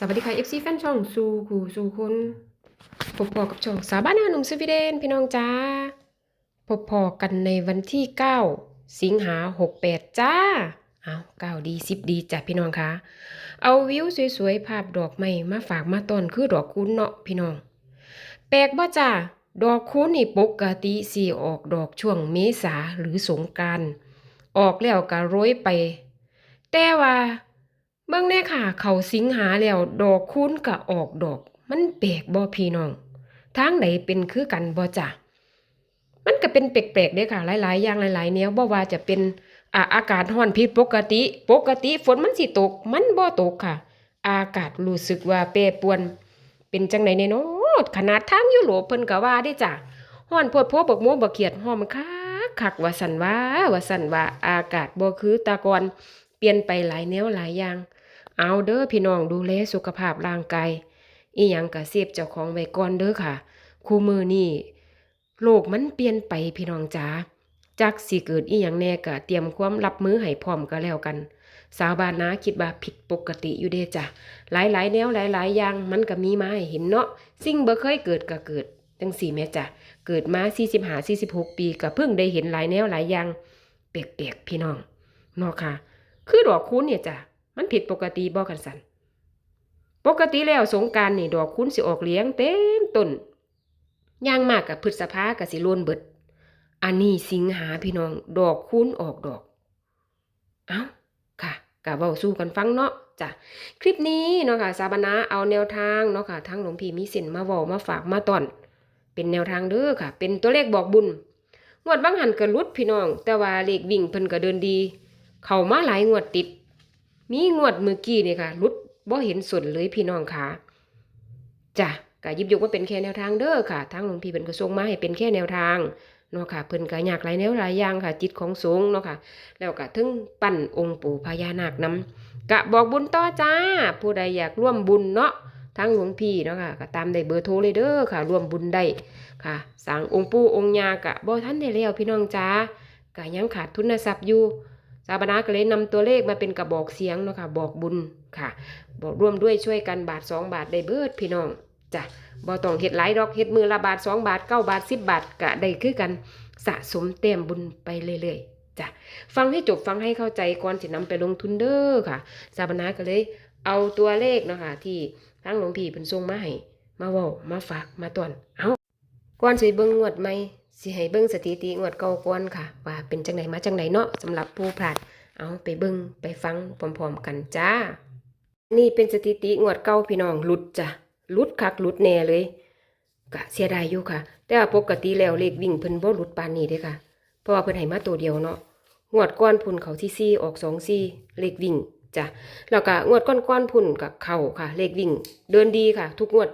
สวัสดีค่ะ FC แฟนช่องสู่กูสู่คนพบพอกับช่องสาวบ้านาหนุ่มสวีเดนพี่น้องจ้าพบพอกันในวันที่ 9 สิงหา68 จ้าเอา9ดี10ดีจ้ะพี่น้องคะเอาวิวสวยๆ ภาพดอกไม้มาฝากมาต้อนคือดอกคูณเนาะพี่น้อง แปลกบ่จ้าดอกคูณนี่ปกติสิออกดอกช่วงเมษาหรือสงกานต์ออกแล้วก็โรยไป แต่ว่า เบิ่งแน่ค่ะ เขาสิงหาแล้วดอกคูณก็ออกดอก มันแปลกบ่พี่น้องทางไหนเป็นคือกันบ่จ้ะมันก็เป็นแปลกๆเด้ค่ะ หลายๆ อย่างหลายๆแนวบ่ว่าจะเป็นอาอากาศร้อนผิดปกติ ปกติฝนมันสิตก มันบ่ตกค่ะ อากาศรู้สึกว่าแปรปวน เป็นจังไดแน่เนาะขนาดทางยุโรปเพิ่นก็ว่าได้จ้ะร้อนโพดโพบักโมบักเขียดหอมคักคักว่าสั่นว่าว่าสั่นว่าอากาศบ่คือตะกอนเปลี่ยนไปหลายแนวหลายอย่าง เอาเด้อพี่น้องดูแลสุขภาพร่างกายอีหยังก็เซฟเจ้าของไว้ก่อนเด้อค่ะ คู่มือนี่โลกมันเปลี่ยนไปพี่น้องจ๋าจักสิเกิดอีหยังแน่ก็เตรียมความรับมือให้พร้อมก็แล้วกัน สาวบ้านนาคิดว่าผิดปกติอยู่เด้จ้ะหลายๆแนวหลายๆอย่างมันก็มีมาให้เห็นเนาะสิ่งบ่เคยเกิดก็เกิดจังสี่แม่จ้ะเกิดมา45 46 ปีก็เพิ่งได้เห็นหลายแนวหลายอย่างแปลกๆพี่น้องเนาะค่ะ คือดอกคูณเนี่ยจ้ะ มันผิดปกติบ่กันสันปกติแล้วสงการนี่ดอกคุ้นสิออกเลี้ยงเต็มต้นย่างมากกับพฤษภากับสิโลนเบิด อันนี้สิงหาพี่น้องดอกคุ้นออกดอก เอ้าค่ะกะเว้าสู้กันฟังเนาะจ้ะคลิปนี้เนาะค่ะสาบนาเอาแนวทางเนาะค่ะทั้งหลวงพี่มีสินมาเว้ามาฝากมาตอน เป็นแนวทางเด้อค่ะ เป็นตัวเลขบอกบุญงวดบางหันก็หลุดพี่น้อง แต่ว่าเลขวิ่งเพิ่นก็เดินดี เข้ามาหลายงวดติด มีงวดเมื่อกี้นี่ค่ะรุดบ่เห็นส่วนเลยพี่น้องค่ะจ้ะก็ยิบยกว่าเป็นแค่แนวทางเด้อค่ะทางหลวงพี่เป็นกระทรงมาให้เป็นแค่แนวทางเนาะค่ะเพิ่นก็อยากหลายแนวหลายอย่างค่ะ จิตของสงฆ์เนาะค่ะ แล้วก็ถึงปั้นองค์ปู่พญานาคนํกะบอกบุญต่อจ้า ผู้ใดอยากร่วมบุญเนาะทางหลวงพี่เนาะค่ะก็ตามได้เบอร์โทรเลยเด้อค่ะ ร่วมบุญได้ค่ะสร้างองค์ปู่องค์ยากะบ่ทันได้แล้วพี่น้องจ้าก็ยังขาดทุนทรัพย์อยู่ สถาปนาก็เลยนำตัวเลขมาเป็นกระบอกเสียงเนาะค่ะบอกบุญค่ะ บอกร่วมด้วยช่วยกันบาท2บาทได้เบิดพี่น้องจ้ะบ่ต้องเฮ็ดหลายดอกเฮ็ดมือละบาท2บาท9บาท10บาทก็ได้คือกันสะสมแต้มบุญไปเรื่อยๆจ้ะฟังให้จบฟังให้เข้าใจก่อนสินำไปลงทุนเด้อค่ะสถาปนาก็เลยเอาตัวเลขเนาะค่ะที่ทั้งหลวงพี่เพิ่นส่งมาให้มาว้ามาฝากมาตอนเอาก่อนสิเบิ่งงวดใหม สิให้เบิ่งสถิติงวดเก่าก่อนค่ะ ว่าเป็นจังไหนมาจังไหนเนาะสำหรับผู้พลาดเอาไปเบิ่งไปฟังพร้อมๆกันจ้า นี่เป็นสถิติงวดเก่าพี่น้องหลุดจ้ะหลุดคักหลุดแน่เลยกะเสียดายอยู่ค่ะ แต่ปกติแล้วเลขวิ่งเพิ่นบ่หลุดปานนี้เด้ค่ะ เพราะว่าเพิ่นให้มาตัวเดียวเนาะงวดก้อนพุ่นเขาที่ซี่ออกสองซี่เลขวิ่งจ้ะแล้วก็งวดก้อนก้อนพุ่นกับเข่าค่ะ เลขวิ่ง เดินดีค่ะ ทุกงวด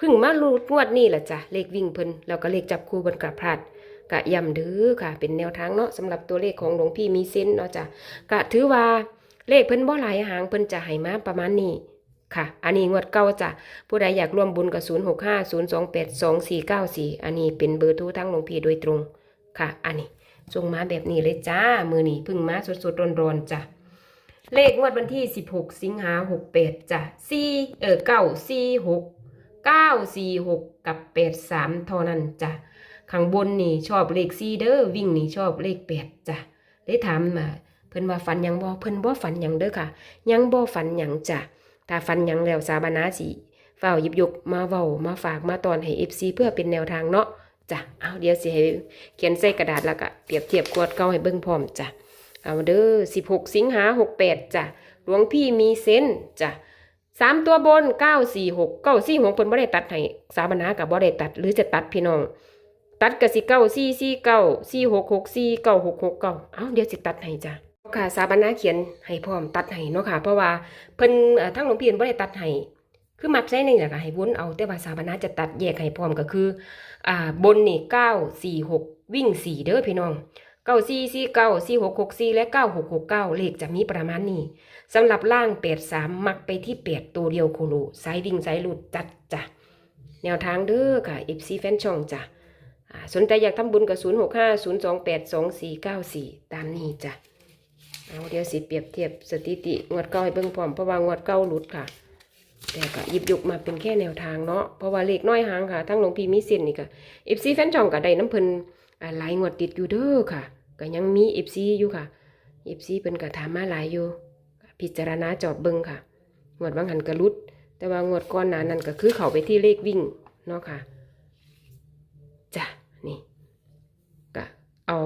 พิ่งมาลุดงวดนี้แหละจ้ะเลขวิ่งเพิ่นแล้วก็เลขจับคู่เพิ่นกระพลาดกะย้ำเด้อค่ะ เป็นแนวทางเนาะสำหรับตัวเลขของหลวงพี่มีเส้นเนาะจ้ะกะถือว่าเลขเพิ่นบ่หลายหางเพิ่นจะให้มาประมาณนี้ค่ะ อันนี้งวดเก่าจ้ะ ผู้ใดอยากร่วมบุญกับ 0650282494 อันนี้เป็นเบอร์โทรทางหลวงพี่โดยตรงค่ะ อันนี้ส่งมาแบบนี้เลยจ้า มือนี้พิ่งมาสดๆร้อนๆจ้ะ เลขงวดวันที่ 16 สิงหา68จ้ะ4เออ 946 946 กับ 83 เท่านั้นจ้ะข้างบนนี่ชอบเลขสี่เด้อวิ่งนี่ชอบเลขแปดจ้ะได้ถามมาเพิ่นว่าฝันยังบ่เพิ่นบ่ฝันยังเด้อค่ะ ยังบ่ฝันยังจ้ะถ้าฝันยังแล้วสาบานาสิเฝ้าหยิบยกมาเว้ามาฝากมาตอนให้ FC เพื่อเป็นแนวทางเนาะจ้ะเอาเดี๋ยวสิให้เขียนใส่กระดาษแล้วก็เปรียบเทียบกวดเก่าให้เบิ่งพร้อมจ้ะเอาเด้อ16 สิงหา68จ้ะหลวงพี่มีเซนจ้ะ สามตัวบน946 946เพิ่นบ่ได้ตัดให้สาบานาก็บ่ได้ตัด หรือจะตัดพี่น้อง ตัดกสิเก้าสี่สี่เก้าสี่หกหกสี่เก้าหกหกเก้าเอ้าเดี๋ยวสิตัดให้จ้ะค่ะสาบานาเขียนให้พร้อมตัดให้เนาะค่ะ เพราะว่าเพิ่นทั้งหลวงพี่เพิ่นบ่ได้ตัดให้คือมักใช้ในนี่แหละค่ะให้วนเอาแต่ว่าสาบานาจะตัดแยกให้พร้อมก็คือ อ่าบนนี่เก้าสี่หกวิ่งสี่เด้อพี่น้อง เก้าสี่สี่เก้าสี่หกหกสี่และเก้าหกหกเก้าเลขจะมีประมาณนี้สำหรับล่างแปดสามมักไปที่แปดตัวเดียวโคโลสายวิ่งสายหลุดจัดจ้ะแนวทางเด้อค่ะ FC แฟนช่องจ้ะสนใจอยากทำบุญกับ0 6 5 0 2 8 2 4 9 4ตามนี้จ้ะเอาเดี๋ยวสิเปรียบเทียบสถิติงวดเก้าให้เบิ่งพร้อมเพราะว่างวดเก้าหลุดค่ะ แต่ก็หยิบยกมาเป็นแค่แนวทางเนาะเพราะว่าเลขน้อยหางค่ะ ทั้งหลวงพี่มีเส้นนี่ก็ FC แฟนช่องก็ได้น้ำเพิ่น หลายงวดติดอยู่เด้อค่ะ ก็ยังมี FC อยู่ค่ะ FC เพิ่นก็ถามมาหลายอยู่ พิจารณาจอบเบิ่งค่ะ งวดบางหันก็หลุด แต่ว่างวดก่อนหนานั้นก็คือเขาไปที่เลขวิ่งเนาะค่ะจ้ะนี่ก็เอา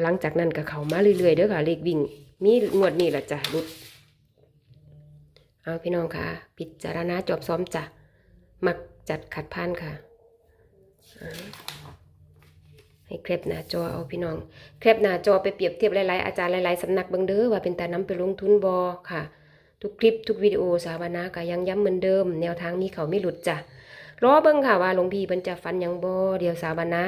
หลังจากนั้นก็เขามาเรื่อยๆเด้อค่ะ เลขวิ่ง มีงวดนี้ล่ะจ้ะลุดเอาพี่น้องค่ะ พิจารณาจอบซ้อมจ้ะมักจัดขัดพันค่ะ ให้เครปหน้าจอเอาพี่น้องเครปหน้าจอไปเปรียบเทียบหลายๆอาจารย์หลายๆสำนักบิ่งเด้อว่าเป็นตาน้ำไปลงทุนบอค่ะ ทุกคลิปทุกวิดีโอสาวนาก็ยังย้ำเหมือนเดิม แนวทางมีเขาไม่หลุดจ้ะรอเบิ่งค่ะว่าหลวงพี่เพิ่นจะฝันยังบ่เดียวสาวนา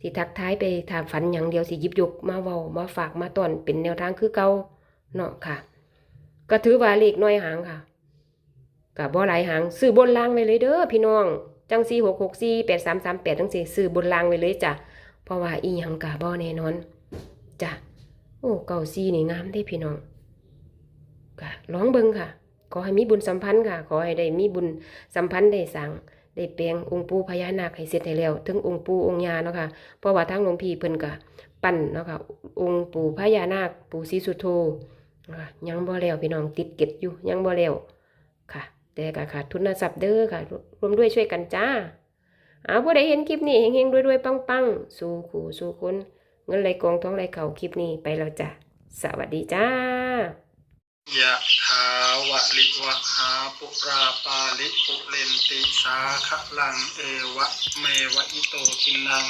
สิทักท้ายไปถามฝันยังเดียวสิยิบยกมาเว้ามาฝากมาตอนเป็นแนวทางคือเก่าเนาะค่ะ ก็ถือว่าเลขน้อยหางค่ะกับบ่หลายหางซื้อบนล่างไว้เลยเด้อพี่น้องจังสี่หกหกสี่แปดสามสามแปดจังสี่ซื้อบนล่างไว้เลยจ้ะ เพราะว่าอีหยังกะบ่แน่นอนจ้ะโอ้เก่าซีนี่งามได้พี่น้องก็ลองเบิงค่ะ ขอให้มีบุญสัมพันธ์ค่ะ ขอให้ได้มีบุญสัมพันธ์ได้สั่งได้แปลงองค์ปู่พญานาคให้เสร็จให้แล้วถึงองค์ปู่องค์ยาเนาะค่ะเพราะว่าทางหลวงพี่เพิ่นก็ปั้นเนาะค่ะองค์ปู่พญานาค ปู่ศรีสุโธอะยังบ่แล้วพี่น้องติดเก็บอยู่ยังบ่แล้วค่ะ แต่ก็ขาดทุนทรัพย์เด้อค่ะรรวมด้วยช่วยกันจ้า เอาผู้ใดเห็นคลิปนี้เฮงๆรวยๆปังๆ สู่ขู่สู่คนเงินไหลกองท้องไหลเข่าคลิปนี้ไปแล้วจ้ะ สวัสดีจ้ายะถาวะลิวะหาปุราปาลิปุเรนติสาขะลังเอวะเมวะอิโตทินัง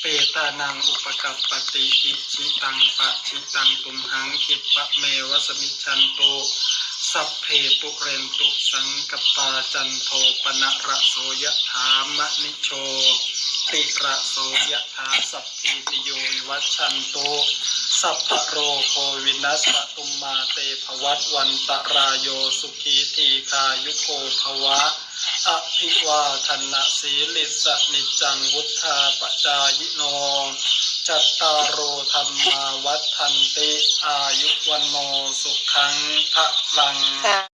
เปตานังอุปกัปปติอิชิตังปะชิตังตุมหังคิปะเมวะสมิชันโต สัพเพปุเรนตุสังกปาจันโทปนะระโสยะถามะนิโชติระโสยะถาสัพพิติโยวิวัชันโตสัพพโรโควินัสสตุมมาเตภวัตวันตรายโยสุขีทีคายุโกภวะอภิวาทนะสีลิสนิจังวุธาปจายโน จัตตารโอธรรมาวัฏันติ อายุวันโนสุขังพระลัง